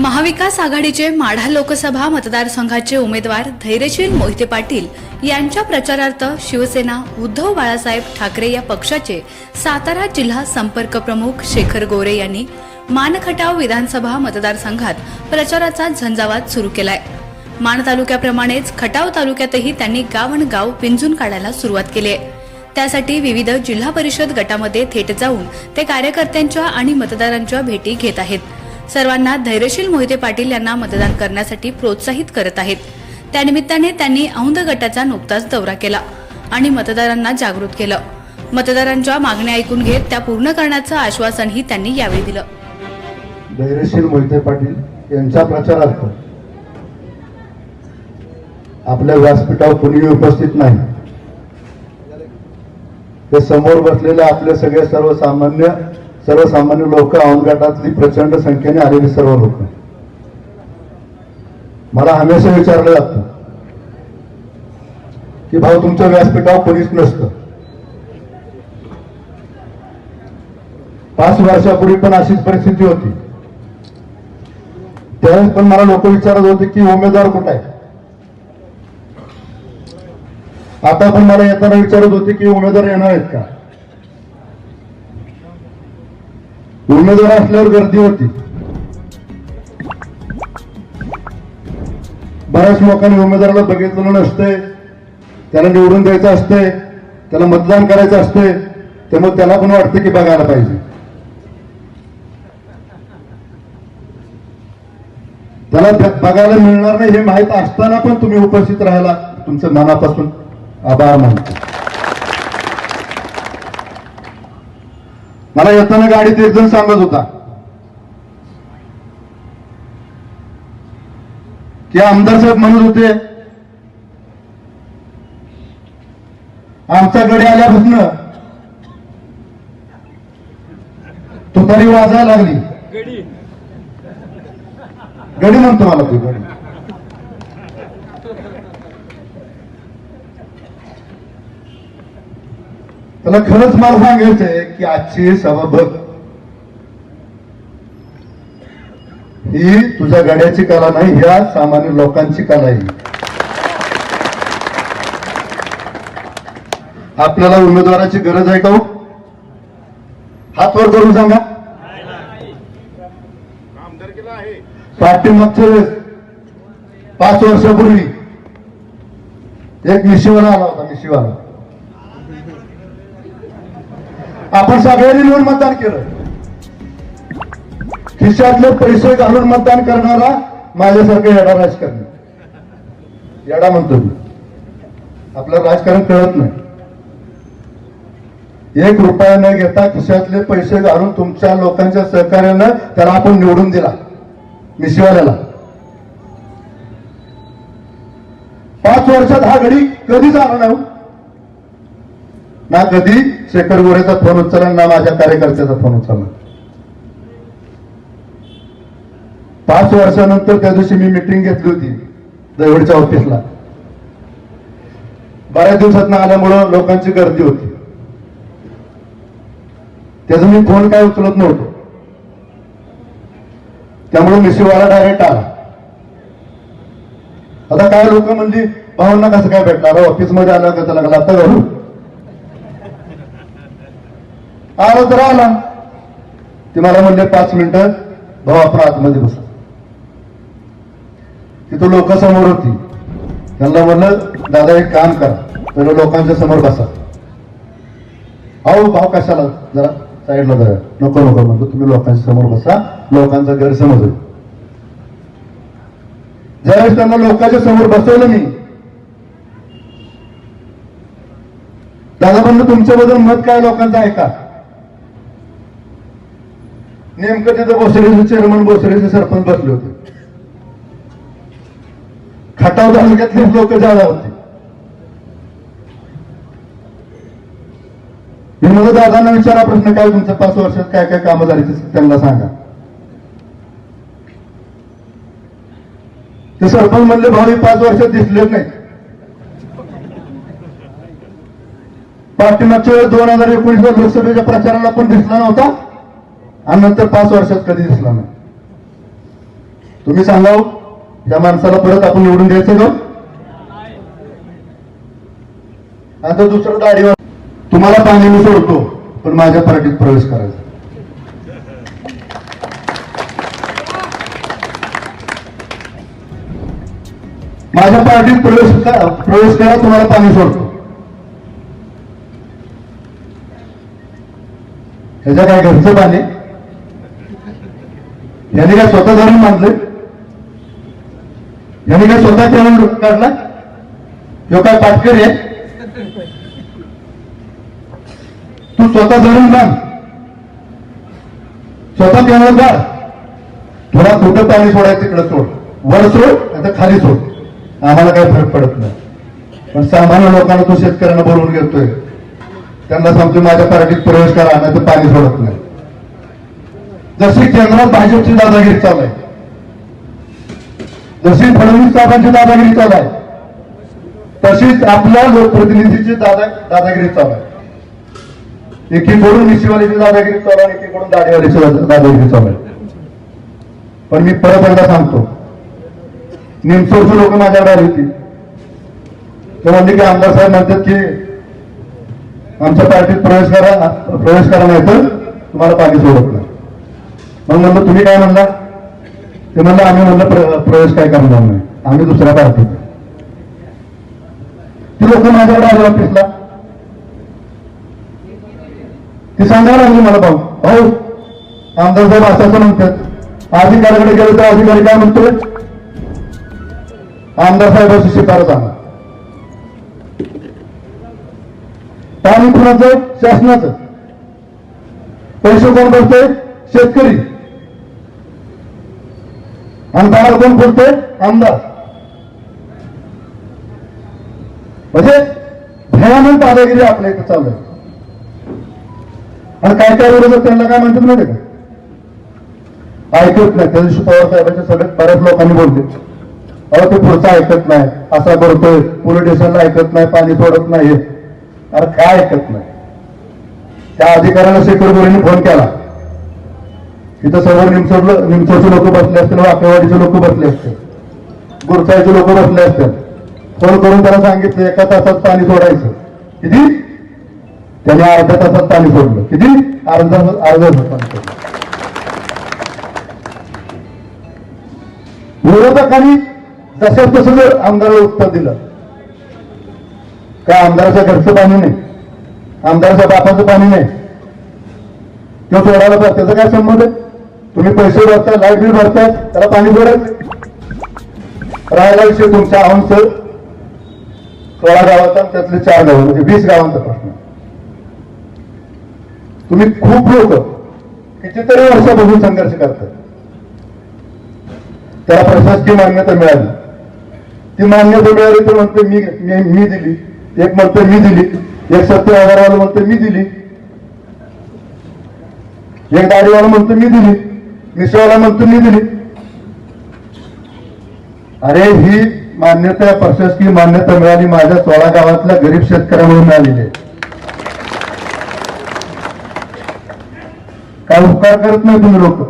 महाविकास आघाडीचे माढा लोकसभा मतदारसंघाचे उमेदवार धैर्यशील मोहिते पाटील यांच्या प्रचारार्थ शिवसेना उद्धव बाळासाहेब ठाकरे या पक्षाचे सातारा जिल्हा संपर्क प्रमुख शेखर गोरे यांनी मानखटाव विधानसभा मतदारसंघात प्रचाराचा झंझावात सुरू केलाय. मान तालुक्याप्रमाणेच खटाव तालुक्यातही त्यांनी गावणगाव पिंजून काढायला सुरुवात केली आहे. त्यासाठी विविध जिल्हा परिषद गटामध्ये थेट जाऊन ते कार्यकर्त्यांच्या आणि मतदारांच्या भेटी घेत आहेत. सर्वांना धैर्यशील मोहिते पाटील यांना मतदान करण्यासाठी प्रोत्साहित करत आहेत. त्यानिमित्ताने त्यांनी औंध गटाचा नुकताच दौरा केला आणि मतदारांना जागृत केलं. मतदारांच्या मागण्या ऐकून घेत त्या पूर्ण करण्याचं आश्वासनही त्यांनी यावेळी दिलं. धैर्यशील मोहिते पाटील यांच्या प्रचारार्थ आपल्या व्यासपीठावर कुणीही उपस्थित नाही. ते समोर बसलेले आपले सगळे सर्वसामान्य सर्वसामान्य लोक औंध गटातली प्रचंड संख्येने आलेली सर्व लोक. मला हमेशा विचारलं जातं की भाऊ तुमच्या व्यासपीठावर कोणीच नसतं. पाच वर्षापूर्वी पण अशीच परिस्थिती होती. त्यावेळेस पण मला लोक विचारत होते की उमेदवार कुठे आहे? आता पण मला येताना विचारत होते की उमेदवार येणार आहेत का? उमेदवार असल्यावर गर्दी होती. बऱ्याच लोकांनी उमेदवाराला बघितलेलं नसते त्याला निवडून द्यायचं असते त्याला मतदान करायचं असते त्यामुळे त्याला पण वाटतं की बघायला पाहिजे. त्याला बघायला मिळणार नाही हे माहीत असताना पण तुम्ही उपस्थित राहायला तुमचं मनापासून आभार मानतो. मला येताना गाडीत एक जण सांगत होता की आमदार साहेब म्हणत होते आमचा गडी आल्यापासून तुतारी वाजायला लागली. गडी म्हणतो मला तू गडी. मला खरंच मला सांगायचंय की आजची सभा बघ. ही तुझ्या गड्याची कला नाही ह्या सामान्य लोकांची कला आहे. आपल्याला उमेदवाराची गरज आहे का हो? हात वर करून सांगा. पाठीमागच्या वेळेस पाच वर्षापूर्वी एक मिशिवाला आला होता मिशिवाला. आपण सगळ्यांनी मिळून मतदान केलं. खिशातले पैसे घालून मतदान करणारा माझ्यासारखं येडा राजकारणी. येडा म्हणतो मी. आपलं राजकारण कळत नाही. एक रुपया न घेता खिशातले पैसे घालून तुमच्या लोकांच्या सहकार्यानं त्याला आपण निवडून दिला. मिशिवाल्याला. पाच वर्षात हा घडी कधीच आला नाही ना कधी? शेखर गोरेचा फोन उचलला ना माझ्या कार्यकर्त्याचा फोन उचलला. पाच वर्षानंतर त्या दिवशी मी मिटिंग घेतली होती दैवडच्या ऑफिसला बऱ्याच दिवसात आल्यामुळं लोकांची गर्दी होती. त्याचा मी फोन काय उचलत नव्हतो. त्यामुळे मिशिवाला डायरेक्ट आला. आता काय लोक म्हणजे भावना कसं काय भेटणार? ऑफिसमध्ये आलं कसं लागला आता घालू आवाज तर आला. ते मला म्हणले पाच मिनिटं भाऊ आपण आतमध्ये बसा. तिथं लोक समोर होती. त्यांना म्हणलं दादा एक काम करा. पहिलं लोकांच्या समोर बसा. अहो भाऊ कशाला? जरा साईडला जरा नको नको म्हणतो तुम्ही लोकांच्या समोर बसा. लोकांचा गैरसमज होईल. ज्यावेळेस त्यांना लोकांच्या समोर बसवलं मी दादा म्हणलं तुमच्याबद्दल मत काय लोकांचं आहे का? नेमकं तिथं बोसरीचे चेअरमन बोसरीचे सरपंच बसले होते. खटाव तालुक्यातले लोक जादा होते. मी दादांना विचारा प्रश्न काय तुमच्या पाच वर्षात काय काय कामं झाली ते त्यांना सांगा. ते सरपंच म्हणले भाऊ पाच वर्षात दिसलेच नाही. पाठीमागच्या वेळेस दोन हजार एकोणीस लोकसभेच्या प्रचाराला पण दिसला नव्हता. आणि नंतर पाच वर्षात कधी दिसला नाही. तुम्ही सांगा हो, त्या माणसाला परत आपण निवडून द्यायचं का? आता दुसरं गाडीवर तुम्हाला पाणी मी सोडतो पण माझ्या पार्टीत प्रवेश करायचा. माझ्या पार्टीत प्रवेश करा प्रवेश करा तुम्हाला पाणी सोडतो. ह्याच्या काय घरचं पाणी? यांनी काय स्वतः धरून बांधले? यांनी काय स्वतः केवळ काढला? यो काय पाटकर आहे? तू स्वतः धरून बांध. स्वतः केवळ बाळ थोडा कुठं पाणी सोडायचं तिकडं सोड. वर सोड आता खाली सोड. आम्हाला काही फरक पडत नाही. पण सामान्य लोकांना तो शेतकऱ्यांना बोलवून घेतोय. त्यांना सांगतो माझ्या पार्टीत प्रवेश करा नाही तर पाणी सोडत नाही. जशी केंद्रात भाजपची दादागिरी चालू आहे. जशी फडणवीस साहेबांची दादागिरी चालू आहे. तशीच आपल्या लोकप्रतिनिधीची दादा दादागिरी चालू आहे. एकीकडून मिशीवालीची दादागिरी चालू आहे एकीकडून दाढीवालीची दादागिरी चालू आहे. पण मी परत एकदा सांगतो निमसोरची लोक माझ्याकडे आली होती. ते म्हणले की आमदार साहेब म्हणतात की आमच्या पार्टीत प्रवेश करा प्रवेश करा नाही तर तुम्हाला पाणी सोडत नाही. मग म्हणलं तुम्ही काय म्हणला? ते म्हणलं आम्ही म्हणलं प्रवेश काय करणार नाही. आम्ही दुसऱ्या पार्टीत. ती लोक माझ्याकडे आले ऑफिसला. ती सांगायला लागली मला भाऊ भाऊ आमदार साहेब असं म्हणतात. अधिकाऱ्याकडे गेलो तर अधिकारी काय म्हणतोय? आमदार साहेबांची शिफारस आणा पाणी कुणाचं शासनाचं. पैसे कोण भरते शेतकरी. आणि दार कोण फोडते आमदार म्हणजे भयानक दादागिरी आपल्या इथे चालू आहे. आणि काय काय बरोबर त्यांना काय म्हणतात माहिती का? ऐकत नाही. त्या दिवशी पवार साहेबांच्या सभेत बऱ्याच लोकांनी बोलले. अहो ते पुढचं ऐकत नाही. असा करतोय पोलीस स्टेशनला ऐकत नाही. पाणी सोडत नाही अरे काय ऐकत नाही? त्या अधिकाऱ्याला शेखर गोरेंनी फोन केला. तिथं समोर निमसोडलं निमसोडचे लोक बसले असतील हो, वाकेवाडीचे लोक बसले असतील. गुरसाईचे लोक बसले असतील. फोन करून त्याला सांगितलं एका तासात पाणी सोडायचं. किती? त्याने अर्ध्या तासात पाणी सोडलं. किती? अर्धा अर्धा पाणी सोडलं विरोधकांनी जसं तसं जर आमदाराला उत्तर दिलं. काय आमदाराच्या घरचं पाणी नाही. आमदाराच्या बापाचं पाणी नाही. तो सोडायला त्याचा काय संबंध आहे? तुम्ही पैसे भरता लाइट बिल भरतात त्याला पाणी सोडायचं राहायला विषय तुमच्या आमचं सोळा गावाचा त्यातले चार गाव म्हणजे वीस गावांचा प्रश्न. तुम्ही खूप लोक कितीतरी वर्षापासून संघर्ष करतात. त्याला प्रशासकीय मान्यता मिळाली. ती मान्यता मिळाली तर म्हणते मी मी- दिली. एक म्हणते मी दिली. एक सत्य आधारवाला म्हणते मी दिली. एक दाढीवाला म्हणतो मी दिली. मिसळला म्हणतो मी दिली. अरे ही मान्यता प्रशासकीय मान्यता मिळाली माझ्या सोळा गावातल्या गरीब शेतकऱ्यामुळे मिळालेली आहे. काय उपकार करत नाही तुम्ही लोक?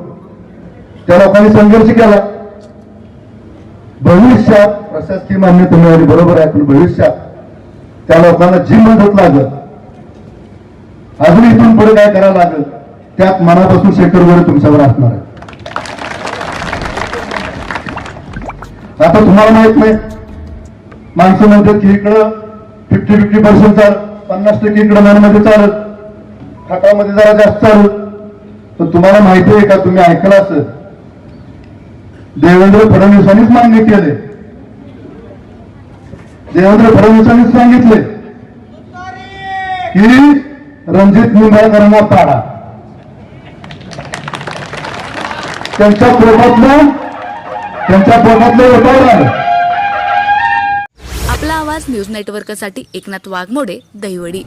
त्या लोकांनी संघर्ष केला. भविष्यात प्रशासकीय मान्यता मिळाली बरोबर आहे पण भविष्यात त्या लोकांना जी मदत लागत अजून इथून पुढे काय करायला लागल त्यात मनापासून शेखर वगैरे तुमच्यावर असणार आहे आता तुम्हाला माहीत नाही. माणसं म्हणतात की इकडं फिफ्टी फिफ्टी पर्सेंट चाल पन्नास टक्के इकडं मनमध्ये चालत. खटामध्ये जरा जास्त चालत. तर तुम्हाला माहिती आहे का तुम्ही ऐकलं असं देवेंद्र फडणवीसांनीच मान्य केले. देवेंद्र फडणवीसांनीच सांगितले. की रणजित निंबाळकरांना पाडा. त्यांच्या पोटातलं त्यांच्या पोटातलं वेपार आपला आवाज न्यूज नेटवर्कसाठी एकनाथ वाघमोडे दहिवडी.